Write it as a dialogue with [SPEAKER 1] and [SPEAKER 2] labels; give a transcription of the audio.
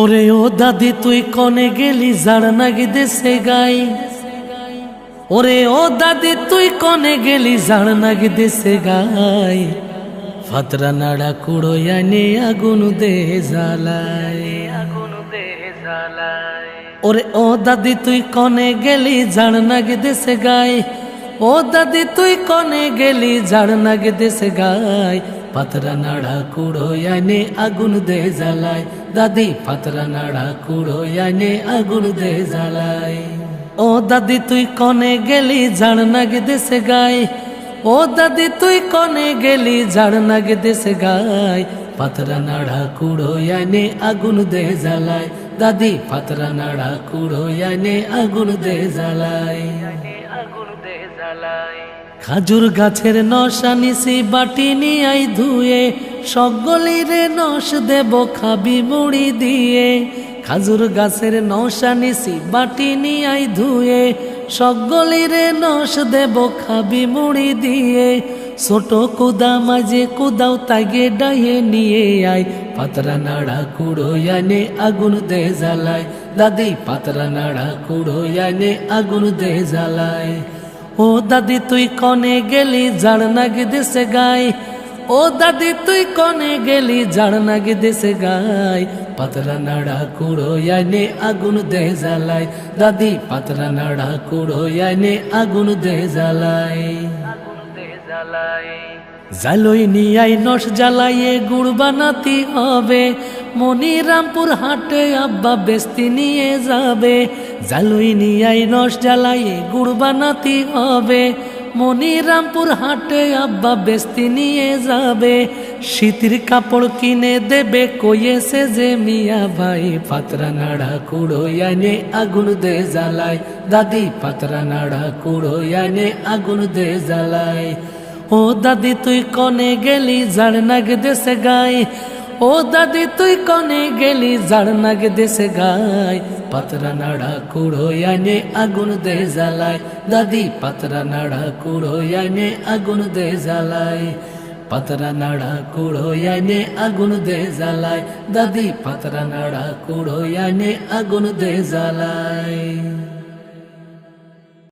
[SPEAKER 1] ওরে ও দাদি, তুই কনে গেলি জাড় নাগি দেশে গাই? ওরে ও দাদি, তুই কনে গেলি জাড় নাগি দেশে গাই? ফাতরা নাড়া কুড়ো আনে আগুন দে জ্বালাই। আগুন দে জ্বালাই ওরে ও দাদি, তুই কনে গেলি জাড় নাগি দেশে গাই? ও দাদি, তুই কনে গেলি জাড় নাগি দেশে গাই? পাতরা নাড়া কুড়ো আনে আগুন দে জ্বালাই। দাদি পাতরা নাড়া কুড়ো আনে আগুন দে জ্বালাই। ও দাদি তুই কনে গেলি ঝাড় নাগে দেশে গাই। ও দাদি তুই কনে গেলি ঝাড় নাগে দেশে গাই। পাতরা নাড়া কুড়ো আনে আগুন দে জ্বালাই। দাদি পাতরা নাড়া কুড়ো আনে আগুন দে জ্বালাই। খাজুর গাছের নশা নিশি বাটি নিয়াই ধুয়ে সকলি রে নস দেব খাবি মুড়ি দিয়ে। খাজুর গাছের নশা নিশি বাটি নিয়াই ধুয়ে সকলি রে নস দেব খাবি মুড়ি দিয়ে। ছোট কুদা মাঝে কুদাও তাগে ডাইয়ে নিয়ে আয়, পাতরা নাড়া কুড়ো আনে আগুন দে জ্বালায়। দাদি, পাতরা নাড়া কুড়ো আনে আগুন দে জ্বালায়। ও দাদি, তুই কনে গেলি ঝাড় নাগে দেশে গাই। ও দাদি, তুই কনে গেলি ঝাড় নাগে দেশে গাই। পাতলা নাড়া কুড়ো আনে আগুন দে জ্বালাই। দাদি, পাতলা নাড়া কুড়ো আনে আগুন দে জ্বালাই। জালই নিয়াই, নস জ্বালাইয়ে গুড় বানাতি হবে। মনিরামপুর হাটে আব্বা বেস্তি নিয়ে যাবে। জালুই নিয়াই নস জ্বালাইয়ে গুড় বানাতি হবে। মনিরামপুর হাটে আব্বা বেস্তি নিয়ে যাবে। শীতের কাপড় কিনে দেবে কইয়েছে যে মিয়া ভাই। পাতরা নাড়া কুড়ো আনে আগুন দে জ্বালায়। দাদি পাতরা নাড়া কুড়ো আনে আগুন দে জ্বালায়। ও দাদি তুই কনে গেলি ঝাড় নাগে দেশে গাই ও দাদি, তুই কনে গেলি? ঝাড় নাগে দেশে গাই পাতরা নাড়া কুড়ো আনে আগুন দে জ্বালায়। দাদি, পাতরা নাড়া কুড়ো আনে আগুন দে জ্বালায়। পাতরা নাড়া কুড়ো আনে আগুন দে জ্বালায়। দাদি, পাতরা নাড়া কুড়ো আনে আগুন দে জ্বালায়।